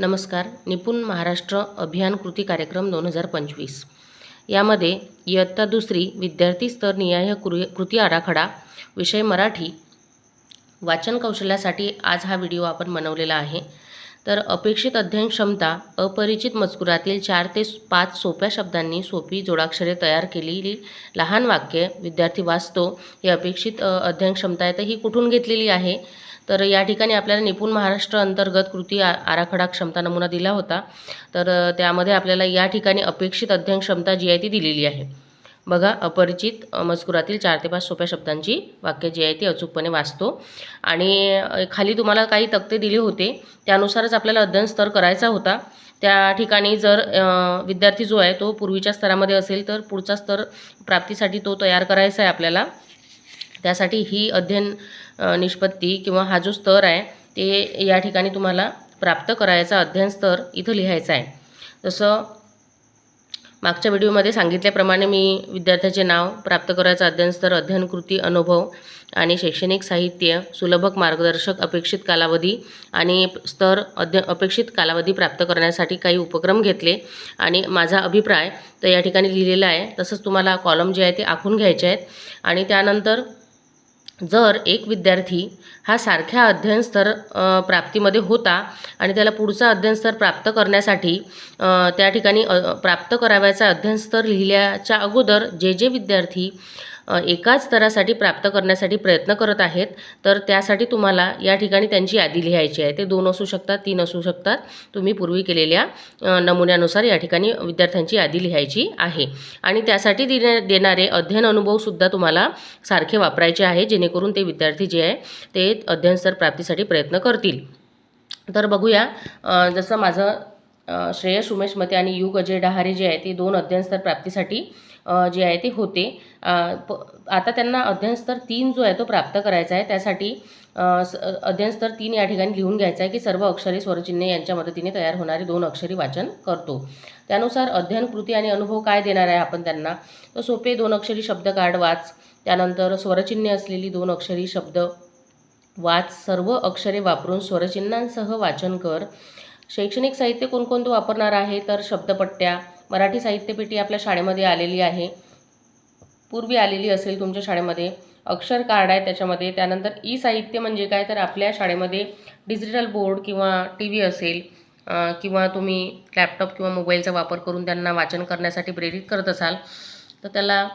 नमस्कार. निपुण महाराष्ट्र अभियान कृती कार्यक्रम दोन हजार पंचवीस. यामध्ये इयत्ता दुसरी विद्यार्थी स्तर निहाय कृ कृती आराखडा विषय मराठी वाचन कौशल्यासाठी आज हा व्हिडिओ आपण बनवलेला आहे. तर अपेक्षित अध्ययन क्षमता अपरिचित मजकुरातील चार ते पाच सोप्या शब्दांनी सोपी जोडाक्षरे तयार केलेली लहान वाक्य विद्यार्थी वाचतो ही अपेक्षित अध्ययन क्षमता आहे. तर ही कुठून घेतलेली आहे? तर या ठिकाणी आपल्याला निपुण महाराष्ट्र अंतर्गत कृती आ आराखडा क्षमता नमुना दिला होता. तर त्यामध्ये आपल्याला या ठिकाणी अपेक्षित अध्ययन क्षमता जी आहे ती दिलेली आहे. बघा अपरिचित मजकुरातील चार ते पाच सोप्या शब्दांची वाक्य जी आहे ती अचूकपणे वाचतो. आणि खाली तुम्हाला काही तक्ते दिले होते. त्यानुसारच आपल्याला अध्ययन स्तर करायचा होता. त्या ठिकाणी जर विद्यार्थी जो आहे तो पूर्वीच्या स्तरामध्ये असेल तर पुढचा स्तर प्राप्तीसाठी तो तयार करायचा आहे आपल्याला. त्यासाठी ही अध्ययन निष्पत्ती किंवा हा जो स्तर आहे ते या ठिकाणी तुम्हाला प्राप्त करायचा अध्ययन स्तर इथं लिहायचा आहे. जसं मागच्या व्हिडिओमध्ये सांगितल्याप्रमाणे मी विद्यार्थ्याचे नाव प्राप्त करायचा अध्ययन स्तर अध्ययन कृती अनुभव आणि शैक्षणिक साहित्य सुलभक मार्गदर्शक अपेक्षित कालावधी आणि स्तर अध्य अपेक्षित कालावधी प्राप्त करण्यासाठी काही उपक्रम घेतले आणि माझा अभिप्राय तर या ठिकाणी लिहिलेला आहे. तसंच तुम्हाला कॉलम जे आहे ते आखून घ्यायचे आहेत. आणि त्यानंतर जर एक विद्यार्थी हा सारख्या अध्ययन स्तर प्राप्तीमध्ये होता आणि त्याला पुढचा अध्ययन स्तर प्राप्त करण्यासाठी त्या ठिकाणी प्राप्त करावयाचा अध्ययन स्तर लिहिल्याच्या अगोदर जे जे विद्यार्थी एकाच स्तरासाठी प्राप्त करण्यासाठी प्रयत्न करत आहेत तर त्यासाठी तुम्हाला या ठिकाणी त्यांची यादी लिहायची आहे. ते दोन असू शकतात तीन असू शकतात. तुम्ही पूर्वी केलेल्या नमुन्यानुसार या ठिकाणी विद्यार्थ्यांची यादी लिहायची आहे. आणि त्यासाठी दिने देणारे अध्ययन अनुभवसुद्धा तुम्हाला सारखे वापरायचे आहे जेणेकरून ते विद्यार्थी जे आहे ते अध्ययन स्तर प्राप्तीसाठी प्रयत्न करतील. तर बघूया जसं माझं श्रेयस उमेश मते आणि युग अजय डहारे जे आहे ते दोन अध्ययनस्तर प्राप्तीसाठी जे आहे ते होते. प आता त्यांना अध्ययनस्तर तीन जो आहे तो प्राप्त करायचा आहे. त्यासाठी अध्ययनस्तर स तीन या ठिकाणी लिहून घ्यायचं आहे की सर्व अक्षरे स्वरचिन्हे यांच्या मदतीने तयार होणारे दोन अक्षरी वाचन करतो. त्यानुसार अध्ययन कृती आणि अनुभव काय देणार आहे आपण त्यांना? तर सोपे दोन अक्षरी शब्द कार्ड वाच. त्यानंतर स्वरचिन्हे असलेली दोन अक्षरी शब्द वाच. सर्व अक्षरे वापरून स्वरचिन्हांसह वाचन कर. शैक्षणिक साहित्य कोणकोणतं वापरणार आहे? तर शब्दपट्ट्या. मराठी साहित्यपेटी आपल्या शाळेमध्ये आलेली आहे. पूर्वी आलेली असेल तुमच्या शाळेमध्ये. अक्षर कार्ड आहे त्याच्यामध्ये. त्यानंतर ई साहित्य म्हणजे काय? तर आपल्या शाळेमध्ये डिजिटल बोर्ड किंवा टी व्ही असेल किंवा तुम्ही लॅपटॉप किंवा मोबाईलचा वापर करून त्यांना वाचन करण्यासाठी प्रेरित करत असाल तर त्याला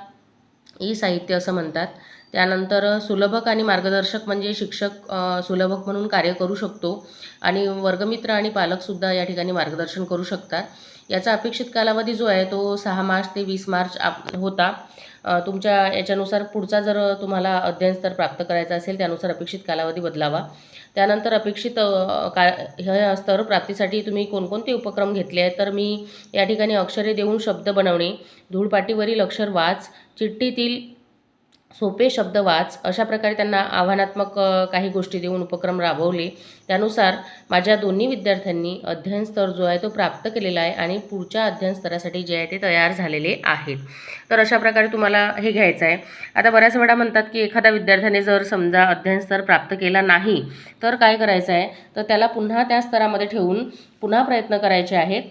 ई साहित्य असं म्हणतात. त्यानंतर सुलभक आणि मार्गदर्शक म्हणजे शिक्षक सुलभक म्हणून कार्य करू शकतो आणि वर्गमित्र आणि पालकसुद्धा या ठिकाणी मार्गदर्शन करू शकतात. याचा अपेक्षित कालावधी जो आहे तो सहा मार्च ते वीस मार्च आप होता. तुमच्या याच्यानुसार पुढचा जर तुम्हाला अध्ययन स्तर प्राप्त करायचा असेल त्यानुसार अपेक्षित कालावधी बदलावा. त्यानंतर अपेक्षित का ह्या स्तर प्राप्तीसाठी तुम्ही कोणकोणते उपक्रम घेतले आहेत? तर मी या ठिकाणी अक्षरे देऊन शब्द बनवणे धूळपाटीवरील अक्षर वाच चिठ्ठीतील सोपे शब्द वाच. अशा प्रकारे त्यांना आव्हानात्मक काही गोष्टी देऊन उपक्रम राबवले. त्यानुसार माझ्या दोन्ही विद्यार्थ्यांनी अध्ययन स्तर जो आहे तो प्राप्त केलेला आहे आणि पुढच्या अध्ययन स्तरासाठी जे आहे ते तयार झालेले आहेत. तर अशा प्रकारे तुम्हाला हे घ्यायचं आहे. आता बऱ्याच वेळा म्हणतात की एखाद्या विद्यार्थ्याने जर समजा अध्ययन स्तर प्राप्त केला नाही तर काय करायचं आहे? तर त्याला पुन्हा त्या स्तरामध्ये ठेवून पुन्हा प्रयत्न करायचे आहेत.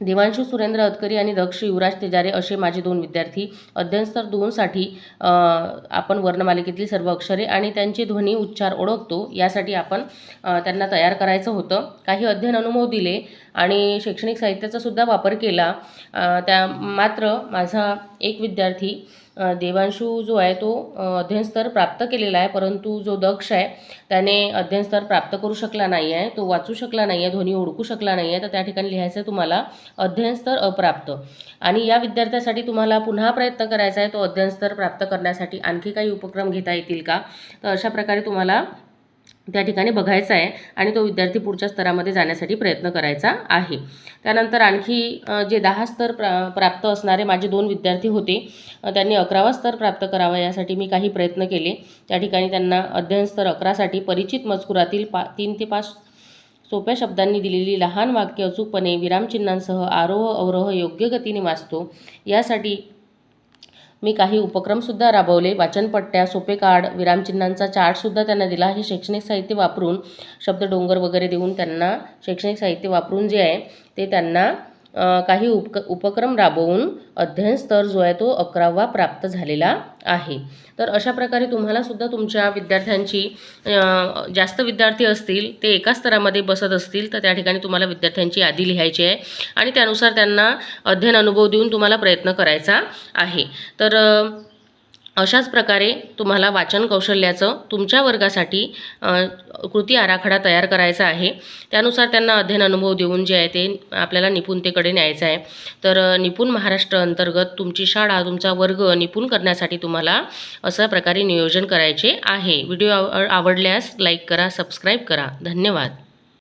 देवांशू सुरेंद्र अतकरी आणि दक्ष युवराज तेजारे असे माझे दोन विद्यार्थी अध्ययनस्तर दोनसाठी आपण वर्णमालिकेतील सर्व अक्षरे आणि त्यांचे ध्वनी उच्चार ओळखतो. यासाठी आपण त्यांना तयार करायचं होतं. काही अध्ययन अनुभव दिले आणि शैक्षणिक साहित्याचा सुद्धा वापर केला. त्या मात्र माझा एक विद्यार्थी देवांशू जो आहे तो अध्ययनस्तर प्राप्त केलेला आहे परंतु जो दक्ष आहे त्याने अध्ययनस्तर प्राप्त करू शकला नाही आहे तो वाचू शकला नाही आहे ध्वनी ओळखू शकला नाही आहे तर त्या ठिकाणी लिहायचं आहे तुम्हाला अध्ययनस्तर अप्राप्त. आणि या विद्यार्थ्यासाठी तुम्हाला पुन्हा प्रयत्न करायचा आहे तो अध्ययनस्तर प्राप्त करण्यासाठी आणखी काही उपक्रम घेता येतील का? तर अशा प्रकारे तुम्हाला त्या ठिकाणी बघायचा आहे आणि तो विद्यार्थी पुढच्या स्तरामध्ये जाण्यासाठी प्रयत्न करायचा आहे. त्यानंतर आणखी जे दहा स्तर प्रा प्राप्त असणारे माझे दोन विद्यार्थी होते त्यांनी अकरावा स्तर प्राप्त करावा यासाठी मी काही प्रयत्न केले. त्या ठिकाणी त्यांना अध्ययन स्तर अकरासाठी परिचित मजकुरातील पा तीन ते पाच सोप्या शब्दांनी दिलेली लहान वाक्य अचूकपणे विरामचिन्हांसह आरोह अवरोह योग्य गतीने वाचतो. यासाठी मी काही उपक्रमसुद्धा राबवले. वाचनपट्ट्या सोपे कार्ड विरामचिन्हांचा चार्टसुद्धा त्यांना दिला. हे शैक्षणिक साहित्य वापरून शब्द डोंगर वगैरे देऊन त्यांना शैक्षणिक साहित्य वापरून जे आहे ते त्यांना काही उपक उपक्रम राबवून अध्ययन स्तर जो आहे तो अकरावा प्राप्त झालेला आहे. तर अशा प्रकारे तुम्हालासुद्धा तुमच्या विद्यार्थ्यांची जास्त विद्यार्थी असतील ते एका स्तरामध्ये बसत असतील तर त्या ठिकाणी तुम्हाला विद्यार्थ्यांची यादी लिहायची आहे आणि त्यानुसार त्यांना अध्ययन अनुभव देऊन तुम्हाला प्रयत्न करायचा आहे. तर अशाच प्रकारे तुम्हाला वाचन कौशल्याचं तुमच्या वर्गासाठी कृती आराखडा तयार करायचा आहे. त्यानुसार त्यांना अध्ययन अनुभव देऊन जे आहे ते आपल्याला निपुणतेकडे न्यायचं आहे. तर निपुण महाराष्ट्र अंतर्गत तुमची शाळा तुमचा वर्ग निपुण करण्यासाठी तुम्हाला अशा प्रकारे नियोजन करायचे आहे. व्हिडिओ आव आवडल्यास लाईक करा सबस्क्राईब करा. धन्यवाद.